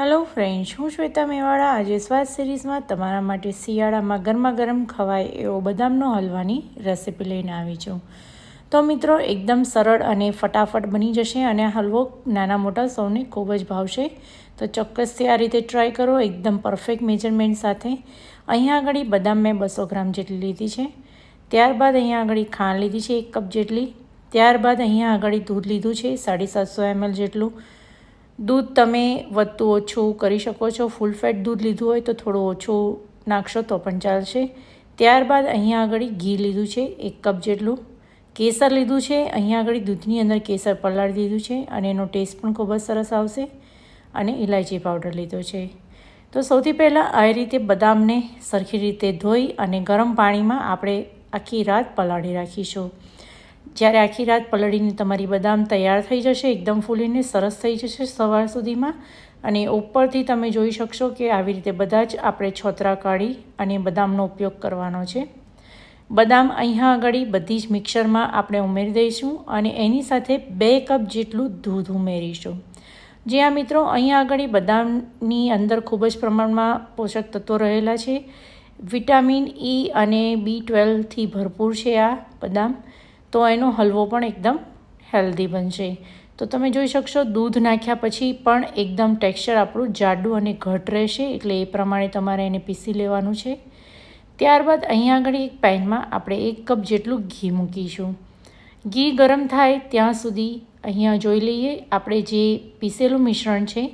Hello friends હું શ્વેતા મેવાડા. આજે સ્વાદ સિરીઝમાં તમારા માટે શિયાળામાં ગરમા ગરમ ખવાય એવો બદામનો હલવાની રેસીપી લઈને આવી છું. તો મિત્રો, એકદમ સરળ અને ફટાફટ બની જશે અને હલવો નાના મોટા સૌને ખૂબ જ ભાવશે. તો ચોક્કસથી આ રીતે ટ્રાય કરો. એકદમ પરફેક્ટ મેજરમેન્ટ સાથે. અહીંયા આગળ બદામ મેં બસો ગ્રામ જેટલી લીધી છે. ત્યારબાદ અહીંયા આગળ ખાંડ લીધી છે એક કપ જેટલી. ત્યારબાદ અહીંયા આગળ દૂધ લીધું છે સાડી સાતસો એમએલ જેટલું. દૂધ તમે વધતું ઓછું કરી શકો છો. ફૂલ ફેટ દૂધ લીધું હોય તો થોડું ઓછું નાખશો તો પણ ચાલશે. ત્યારબાદ અહીંયા આગળ ઘી લીધું છે, એક કપ જેટલું. કેસર લીધું છે, અહીંયા આગળ દૂધની અંદર કેસર પલાળી દીધું છે અને એનો ટેસ્ટ પણ ખૂબ જ સરસ આવશે અને ઇલાયચી પાવડર લીધો છે. તો સૌથી પહેલાં આ રીતે બદામને સરખી રીતે ધોઈ અને ગરમ પાણીમાં આપણે આખી રાત પલાળી રાખીશું. જ્યારે આખી રાત પલળીને તમારી બદામ તૈયાર થઈ જશે, એકદમ ફૂલીને સરસ થઈ જશે સવાર સુધીમાં. અને ઉપરથી તમે જોઈ શકશો કે આવી રીતે બધા જ આપણે છોતરા કાઢી અને બદામનો ઉપયોગ કરવાનો છે. બદામ અહીંયા આગળ બધી જ મિક્સરમાં આપણે ઉમેરી દઈશું અને એની સાથે બે કપ જેટલું દૂધ ઉમેરીશું. જે આ મિત્રો અહીંયા આગળ બદામની અંદર ખૂબ જ પ્રમાણમાં પોષક તત્વો રહેલા છે. વિટામિન ઈ અને બી ટ્વેલ્વથી ભરપૂર છે આ બદામ. તો એનો હલવો પણ એકદમ હેલ્ધી બનશે. તો તમે જોઈ શકશો, દૂધ નાખ્યા પછી પણ એકદમ ટેક્સચર આપણું જાડું અને ઘટ રહેશે, એટલે એ પ્રમાણે તમારે એને પીસી લેવાનું છે. ત્યારબાદ અહીં આગળ એક પેનમાં આપણે એક કપ જેટલું ઘી મૂકીશું. ઘી ગરમ થાય ત્યાં સુધી અહીંયા જોઈ લઈએ, આપણે જે પીસેલું મિશ્રણ છે,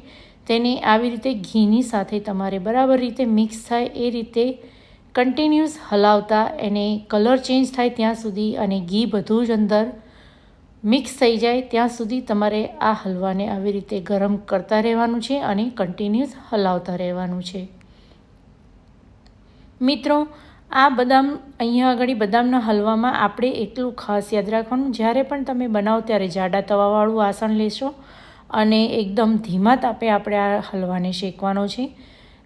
તેને આવી રીતે ઘીની સાથે તમારે બરાબર રીતે મિક્સ થાય એ રીતે કન્ટિન્યુઅસ હલાવતા એને કલર ચેન્જ થાય ત્યાં સુધી અને ઘી બધું જ અંદર મિક્સ થઈ જાય ત્યાં સુધી તમારે આ હલવાને આવી રીતે ગરમ કરતા રહેવાનું છે અને કન્ટિન્યુઅસ હલાવતા રહેવાનું છે. મિત્રો, આ બદામ અહીંયા આગળ બદામના હલવામાં આપણે એટલું ખાસ યાદ રાખવાનું, જ્યારે પણ તમે બનાવો ત્યારે જાડા તવાવાળું વાસણ લેશો અને એકદમ ધીમા તાપે આપણે આ હલવાને શેકવાનો છે.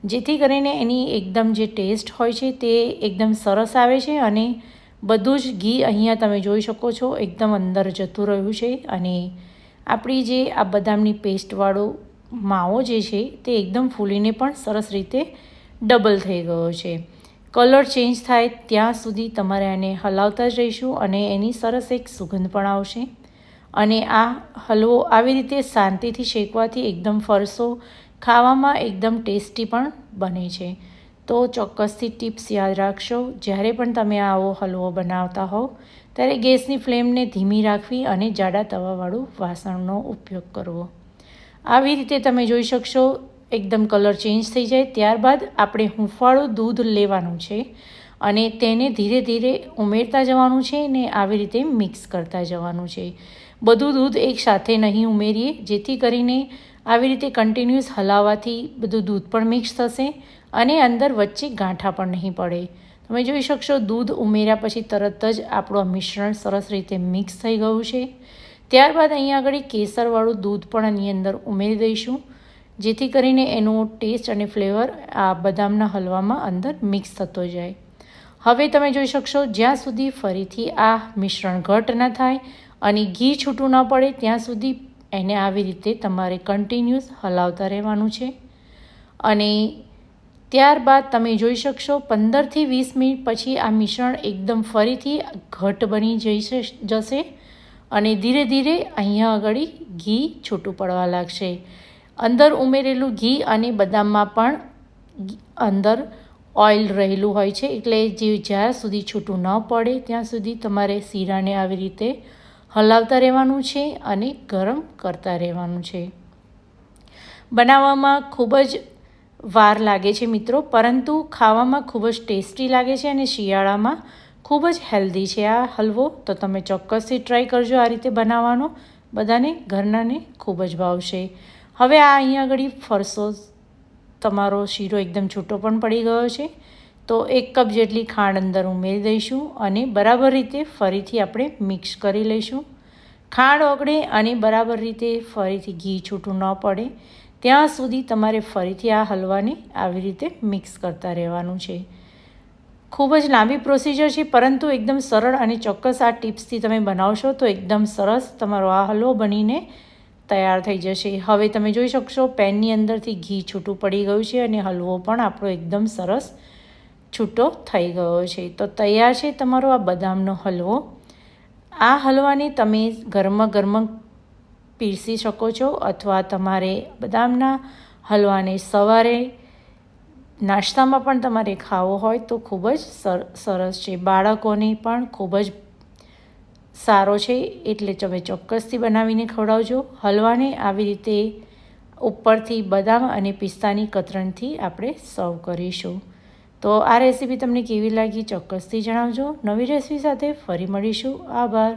જેથી કરીને એની એકદમ જે ટેસ્ટ હોય છે તે એકદમ સરસ આવે છે અને બધું જ ઘી અહીંયા તમે જોઈ શકો છો, એકદમ અંદર જતું રહ્યું છે અને આપણી જે આ બદામની પેસ્ટવાળો માવો જે છે તે એકદમ ફૂલીને પણ સરસ રીતે ડબલ થઈ ગયો છે. કલર ચેન્જ થાય ત્યાં સુધી તમારે આને હલાવતા જ રહીશું અને એની સરસ એક સુગંધ પણ આવશે. અને આ હલવો આવી રીતે શાંતિથી શેકવાથી એકદમ ફરસો ખાવામાં એકદમ ટેસ્ટી પણ બને છે. તો ચોક્કસથી ટિપ્સ યાદ રાખશો. જ્યારે પણ તમે આવો હલવો બનાવતા હોવ, ત્યારે ગેસની ફ્લેમને ધીમી રાખવી અને જાડા તવાવાળું વાસણનો ઉપયોગ કરવો. આવી રીતે તમે જોઈ શકશો, એકદમ કલર ચેન્જ થઈ જાય. ત્યારબાદ આપણે હુંફાળું દૂધ લેવાનું છે અને તેને ધીરે ધીરે ઉમેરતા જવાનું છે ને આવી રીતે મિક્સ કરતા જવાનું છે. બધું દૂધ એકસાથે નહીં ઉમેરીએ, જેથી કરીને આવી રીતે કન્ટિન્યુઅસ હલાવવાથી બધું દૂધ પણ મિક્સ થશે અને અંદર વચ્ચે ગાંઠા પણ નહીં પડે. તમે જોઈ શકશો, દૂધ ઉમેર્યા પછી તરત જ આપણું આ મિશ્રણ સરસ રીતે મિક્સ થઈ ગયું છે. ત્યારબાદ અહીંયા આગળ કેસરવાળું દૂધ પણ આની અંદર ઉમેરી દઈશું, જેથી કરીને એનો ટેસ્ટ અને ફ્લેવર આ બદામના હલવામાં અંદર મિક્સ થતો જાય. હવે તમે જોઈ શકશો, જ્યાં સુધી ફરીથી આ મિશ્રણ ઘટ ન થાય અને ઘી છૂટું ન પડે, ત્યાં સુધી એને આવી રીતે તમારે કન્ટિન્યુઅસ હલાવતા રહેવાનું છે. અને ત્યારબાદ તમે જોઈ શકશો પંદરથી વીસ મિનિટ પછી આ મિશ્રણ એકદમ ફરીથી ઘટ બની જઈ જશે અને ધીરે ધીરે અહીંયા આગળ ઘી છૂટું પડવા લાગશે. અંદર ઉમેરેલું ઘી અને બદામમાં પણ અંદર ઓઇલ રહેલું હોય છે એટલે જે જ્યાં સુધી છૂટું ન પડે ત્યાં સુધી તમારે શીરાને આવી રીતે હલાવતા રહેવાનું છે અને ગરમ કરતા રહેવાનું છે. બનાવવામાં ખૂબ જ વાર લાગે છે મિત્રો, પરંતુ ખાવામાં ખૂબ જ ટેસ્ટી લાગે છે અને શિયાળામાં ખૂબ જ હેલ્ધી છે આ હલવો. તો તમે ચોક્કસથી ટ્રાય કરજો આ રીતે બનાવવાનો. બધાને ઘરનાને ખૂબ જ ભાવશે. હવે આ અહીંયા આગળ ફરસો. તમારો શીરો એકદમ છૂટો પણ પડી ગયો છે. તો એક કપ જેટલી ખાંડ અંદર ઉમેરી દઈશું અને બરાબર રીતે ફરીથી આપણે મિક્સ કરી લઈશું. ખાંડ ઓગળે અને બરાબર રીતે ફરીથી ઘી છૂટું ન પડે. ત્યાં સુધી તમારે ફરીથી આ હલવાને આવી રીતે મિક્સ કરતા રહેવાનું છે. ખૂબ જ લાંબી પ્રોસિજર છે, પરંતુ એકદમ સરળ અને ચોક્કસ આ ટિપ્સથી તમે બનાવશો તો એકદમ સરસ તમારો આ હલવો બનીને તૈયાર થઈ જશે. હવે તમે જોઈ શકશો, પેનની અંદરથી ઘી છૂટું પડી ગયું છે અને હલવો પણ આપણો એકદમ સરસ છૂટો થઈ ગયો છે. તો તૈયાર છે તમારો આ બદામનો હલવો. આ હલવાની તમે ગરમ ગરમ પીરસી શકો છો અથવા તમારે બદામના હલવાને સવારે નાસ્તામાં પણ તમારે ખાવો હોય તો ખૂબ જ સરસ છે. બાળકોને પણ ખૂબ જ સારો છે. એટલે તમે ચોક્કસથી બનાવીને ખવડાવજો. હલવાને આવી રીતે ઉપરથી બદામ અને પિસ્તાની કતરણથી આપણે સર્વ કરીશું. તો આ રેસીપી તમને કેવી લાગી ચોક્કસથી જણાવજો. નવી રેસીપી સાથે ફરી મળીશું. આભાર.